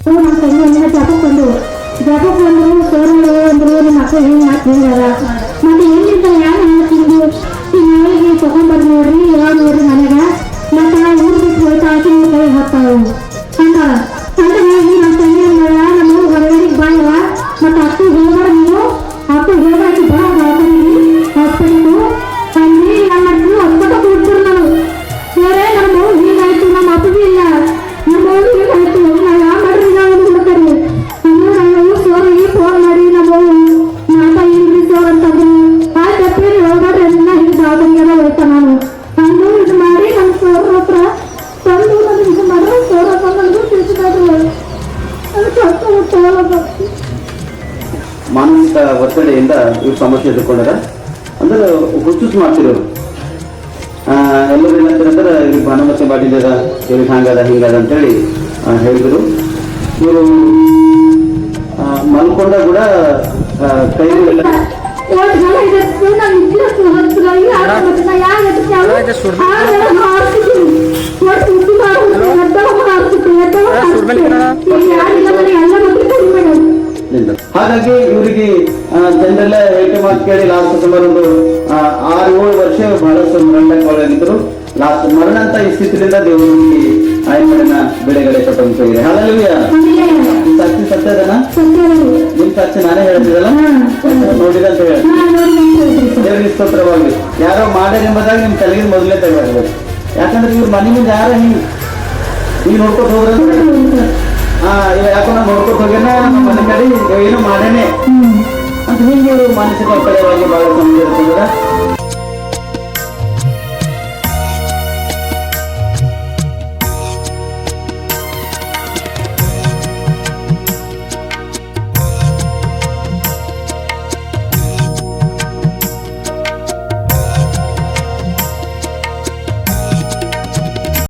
ನಮ್ಮ ಎಲ್ಲ ಜಾಗಕ್ಕೆ ಬಂದು ಜಪಕ್ಕೆ ಬಂದ್ರು ಸೋರು ಅಂದ್ರು ನಿಮ್ಮ ಮಕ್ಕಳು ಹೆಂಗ್ ಮಾತು ಮತ್ತೆ ಎಲ್ಲಿಂದ ಯಾರು ತಿಂದು ತಗೊಂಡ್ಬರ್ ನೋಡ್ರಿ ಯಾವ ನೋಡ್ರಿ ಮತ್ತೆ ಬಿಟ್ಟು ಆಚೆ ಕೈ ಹಾಕ್ತಾವು ಮಾನಸಿಕ ಒತ್ತಡೆಯಿಂದ ಇವ್ರು ಸಮಸ್ಯೆ ಎದುರ್ಕೊಂಡಾರ. ಅಂದ್ರೆ ಹುಚ್ಚುಸ್ ಮಾಡ್ತಿರೋರು. ಆ, ಎಲ್ಲರೂ ಏನಂತಾರೆ ಇವ್ರಿಗೆ ಭಾನುಮತಿ ಮಾಡಿದಾರ ಇವ್ರಿಗೆ ಹಂಗದ ಹಿಂಗದ ಅಂತೇಳಿ ಹೇಳಿದರು ಹೇಳಿದ್ರು. ಇವರು ಮಲ್ಕೊಂಡ ಕೂಡ ಕೈ ಎಲ್ಲ ಹಾಗಾಗಿ ಇವರಿಗೆ ಜನರೆಲ್ಲ ಏಕೆ ಮಾತು ಕೇಳಿ ಲಾಸ್ಟ್ ಸುಮಾರು ಒಂದು ಆರು ಏಳು ವರ್ಷ ಬಹಳಷ್ಟು ಮರಣಕ್ಕೊಳಗಿದ್ರು ಲಾಸ್ಟ್ ಮರಣ ಅಂತ ಈ ಸ್ಥಿತಿಯಿಂದ ದೇವರು ಆಯ್ಮಡಿನ ಬೆಳೆಗಳೇ ಕೊಟ್ಟಂತಿದೆ ಈ ಸಾಕ್ಷಿ ಸತ್ಯದನ ನಿಮ್ ಸಾಕ್ಷಿ ನಾನೇ ಹೇಳ್ತಿದ್ದಲ್ಲ? ನೋಡಿದ ಅಂತ ಹೇಳಿ. ದೇವರಿಗೆ ಸ್ತೋತ್ರವಾಗಲಿ ಯಾರೋ ಮಾಡ್ಯಾರ ಎಂಬುದಾಗಿ ನಿಮ್ ತಲೆಗೆ ಮೊದಲೇ ತೆಗೆದಾಗಬೇಕು ಯಾಕಂದ್ರೆ ಇವ್ರ ಮನೆ ಮುಂದೆ ಯಾರ ಹಿಂಗ್ ನೋಡ್ಕೊಂಡು ನೋಡ್ಕೊತ ಯಾಕೋ ನಾ ನೋಡ್ಕೊತ ಹೋಗ್ಯಾನ? ನಮ್ಮ ಮನೆ ಕಡೆ ಏನೋ ಮಾಡ್ಯಾನೆ ಹ್ಮ್. ಅಂತ ಹಿಂಗೆ ಮಾನಸಿಕ ಒತ್ತಡವಾಗಿ ಬಹಳ ಕಮ್ಮಿ ಇರ್ತಂದ್ರ